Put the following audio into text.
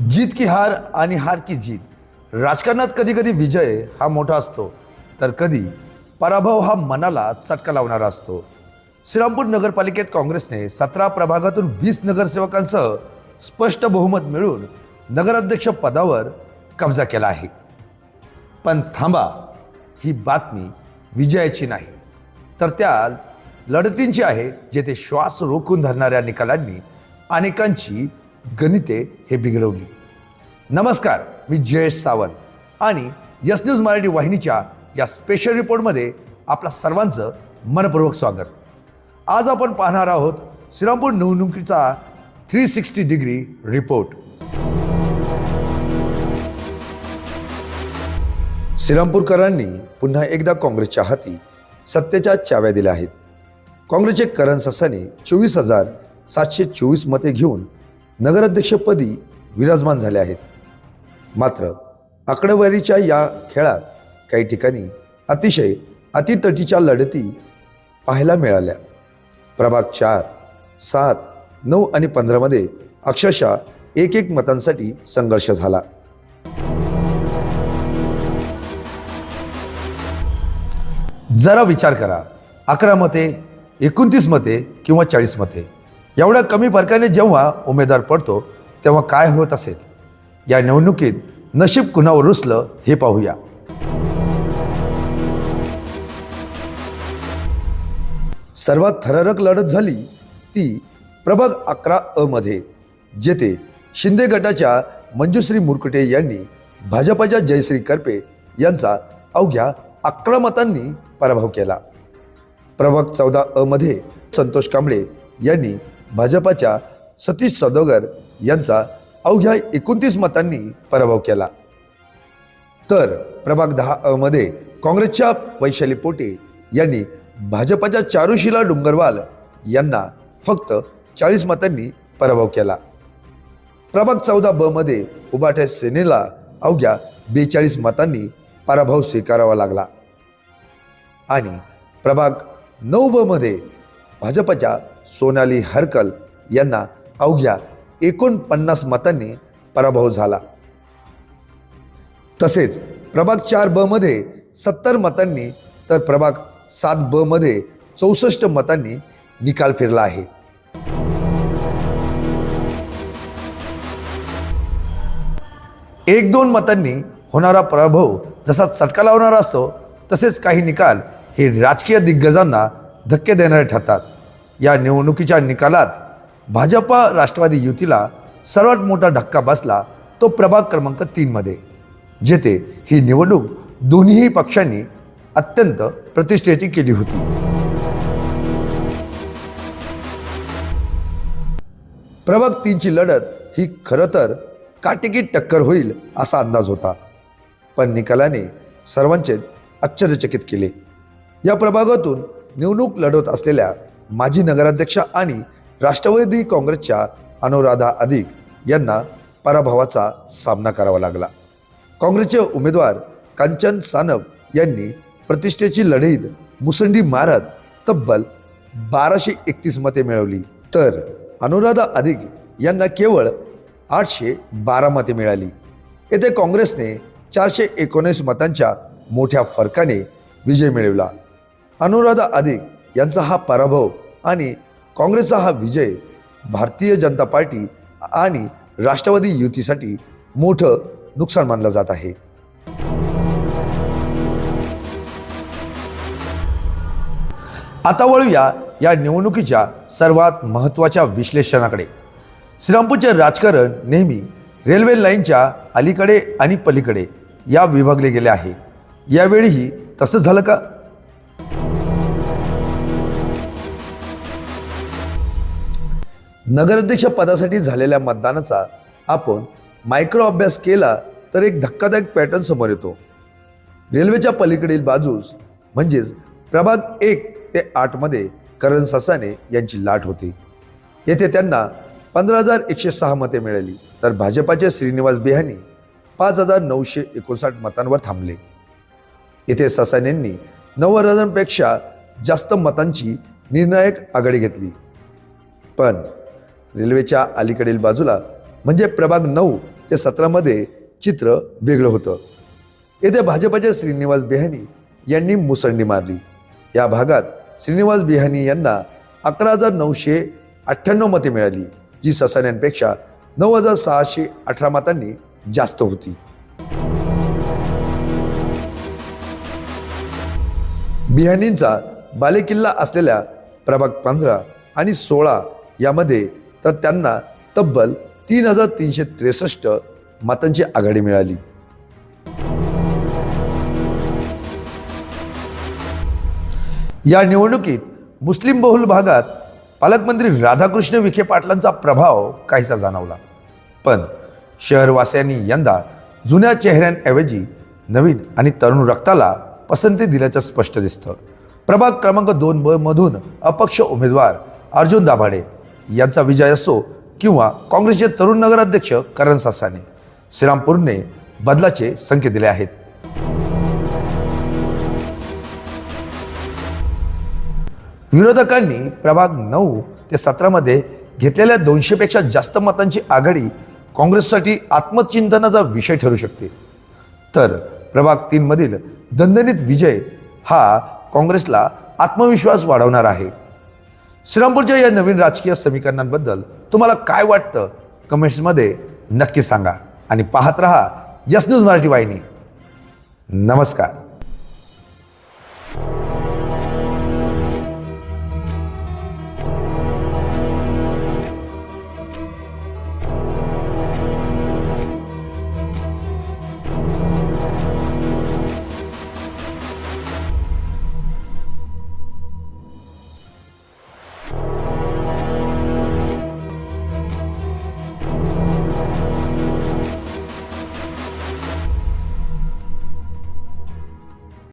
जीत की हार आणि हार की जीत. राजकारणात कधी कधी विजय हा मोठा असतो. तर कधी पराभव हा मनाला चटका लावणारा असतो. श्रीरामपूर नगरपालिकेत काँग्रेसने सतरा प्रभागातून वीस नगरसेवकांसह स्पष्ट बहुमत मिळून नगराध्यक्ष पदावर कब्जा केला आहे. पण थांबा ही बातमी विजयाची नाही. तर त्या लढतींची आहे जेथे श्वास रोखून धरणाऱ्या निकालांनी अनेकांची गणिते हे बिघडवली. नमस्कार मी जयेश सावंत आणि यस न्यूज मराठी वाहिनीच्या या स्पेशल रिपोर्टमध्ये आपला सर्वांचं मनपूर्वक स्वागत. आज आपण पाहणार आहोत श्रीरामपूर निवडणुकीचा थ्री सिक्स्टी डिग्री रिपोर्ट श्रीरामपूरकरांनी पुन्हा एकदा काँग्रेसच्या हाती सत्तेच्या चाव्या दिल्या आहेत. काँग्रेसचे करण ससाने चोवीस हजार सातशे चोवीस मते घेऊन नगराध्यक्षपदी विराजमान झाले आहेत. मात्र आकडेवारीच्या या खेळात काही ठिकाणी अतिशय अतितटीच्या लढती पाहायला मिळाल्या. प्रभाग चार सात नऊ आणि पंधरामध्ये अक्षरशः एक एक मतांसाठी संघर्ष झाला. जरा विचार करा. अकरा मते एकोणतीस मते किंवा चाळीस मते. एवढ्या कमी फरकाने जेव्हा उमेदवार पडतो तेव्हा काय होत असेल? या निवडणुकीत नशीब कुणावर रुसलं हे पाहूया. सर्वात थरारक लढत झाली ती प्रभाग अकरा अ मध्ये जेथे शिंदे गटाच्या मंजुश्री मुरकुटे यांनी भाजपाच्या जयश्री करपे यांचा अवघ्या अकरा मतांनी पराभव केला. प्रभाग चौदा अ मध्ये संतोष कांबळे यांनी भाजपाच्या सतीश सदोगर यांचा अवघ्या एकोणतीस मतांनी पराभव केला. तर प्रभाग दहा अ मध्ये काँग्रेसच्या वैशाली पोटे यांनी भाजपाच्या चारुशिला डुंगरवाल यांना फक्त चाळीस मतांनी पराभव केला. प्रभाग चौदा ब मध्ये सेनेला अवघ्या बेचाळीस मतांनी पराभव स्वीकारावा लागला. आणि प्रभाग नऊ ब मध्ये भाजपच्या सोनाली हरकल यांना अवघ्या एकोणपन्नास मतांनी पराभव झाला. तसेच प्रभाग चार ब मध्ये सत्तर मतांनी तर प्रभाग सात ब मध्ये चौसष्ट मतांनी निकाल फिरला आहे. एक दोन मतांनी होणारा पराभव जसा चटका लावणारा असतो तसेच काही निकाल हे राजकीय दिग्गजांना धक्के देणारे ठरतात. या निवडणुकीच्या निकालात भाजपा राष्ट्रवादी युतीला सर्वात मोठा धक्का बसला तो प्रभाग क्रमांक तीनमध्ये जेथे ही निवडणूक दोन्हीही पक्षांनी अत्यंत प्रतिष्ठेची केली होती. प्रभाग तीनची लढत ही खरं तर काटेकी टक्कर होईल असा अंदाज होता पण निकालाने सर्वांचे आश्चर्यचकित केले. या प्रभागातून निवडणूक लढवत असलेल्या माजी नगराध्यक्षा आणि राष्ट्रवादी काँग्रेसच्या अनुराधा अधिक यांना पराभवाचा सामना करावा लागला. काँग्रेसचे उमेदवार कांचन सानप यांनी प्रतिष्ठेची लढईत मुसंडी मारत तब्बल बाराशे एकतीस मते मिळवली. तर अनुराधा अधिक यांना केवळ आठशे बारा मते मिळाली. येथे काँग्रेसने चारशे एकोणीस मतांच्या मोठ्या फरकाने विजय मिळवला. अनुराधा अधिक यांचा हा पराभव आणि काँग्रेसचा हा विजय भारतीय जनता पार्टी आणि राष्ट्रवादी युतीसाठी मोठं नुकसान मानलं जात आहे. आता वळूया या निवडणुकीच्या सर्वात महत्त्वाच्या विश्लेषणाकडे. श्रीरामपूरचे राजकारण नेहमी रेल्वे लाईनच्या अलीकडे आणि पलीकडे या विभागले गेले आहे. यावेळीही तसं झालं का? नगराध्यक्ष पदासाठी झालेल्या मतदानाचा आपण मायक्रो अभ्यास केला तर एक धक्कादायक पॅटर्न समोर येतो. रेल्वेच्या पलीकडील बाजूस म्हणजेच प्रभाग एक ते आठमध्ये करण ससाने यांची लाट होती. येथे त्यांना पंधरा हजार एकशे सहा मते मिळाली. तर भाजपाचे श्रीनिवास बिहानी पाच हजार नऊशे एकोणसाठ मतांवर थांबले. येथे ससानेंनी नव्वद हजारांपेक्षा जास्त मतांची निर्णायक आघाडी घेतली. पण रेल्वेच्या अलीकडील बाजूला म्हणजे प्रभाग नऊ ते सतरामध्ये चित्र वेगळं होतं. येथे भाजपचे श्रीनिवास बिहानी यांनी मुसंडी मारली. या भागात श्रीनिवास बिहानी यांना अकरा हजार नऊशे अठ्ठ्याण्णव मते मिळाली जी ससाण्यांपेक्षा नऊ हजार सहाशे अठरा मतांनी जास्त होती. बिहानींचा बालेकिल्ला असलेल्या प्रभाग पंधरा आणि सोळा यामध्ये तर त्यांना तब्बल तीन हजार तीनशे त्रेसष्ट मतांची आघाडी मिळाली. या निवडणुकीत मुस्लिम बहुल भागात पालकमंत्री राधाकृष्ण विखे पाटलांचा प्रभाव काहीसा जाणवला. पण शहरवासियांनी यंदा जुन्या चेहऱ्यांऐवजी नवीन आणि तरुण रक्ताला पसंती दिल्याचं स्पष्ट दिसतं. प्रभाग क्रमांक दोन ब मधून अपक्ष उमेदवार अर्जुन दाभाडे यांचा विजय असो किंवा काँग्रेसचे तरुण नगराध्यक्ष करण सासाने श्रीरामपूरने बदलाचे संकेत दिले आहेत. विरोधकांनी प्रभाग नऊ ते सतरामध्ये घेतलेल्या दोनशेपेक्षा जास्त मतांची आघाडी काँग्रेससाठी आत्मचिंतनाचा विषय ठरू शकते. तर प्रभाग तीनमधील दणदणीत विजय हा काँग्रेसला आत्मविश्वास वाढवणार आहे. श्रीरामपूरच्या या नवीन राजकीय समीकरणांबद्दल तुम्हाला काय वाटतं? कमेंट्समध्ये नक्की सांगा आणि पाहत रहा यस न्यूज मराठी वाहिनी. नमस्कार.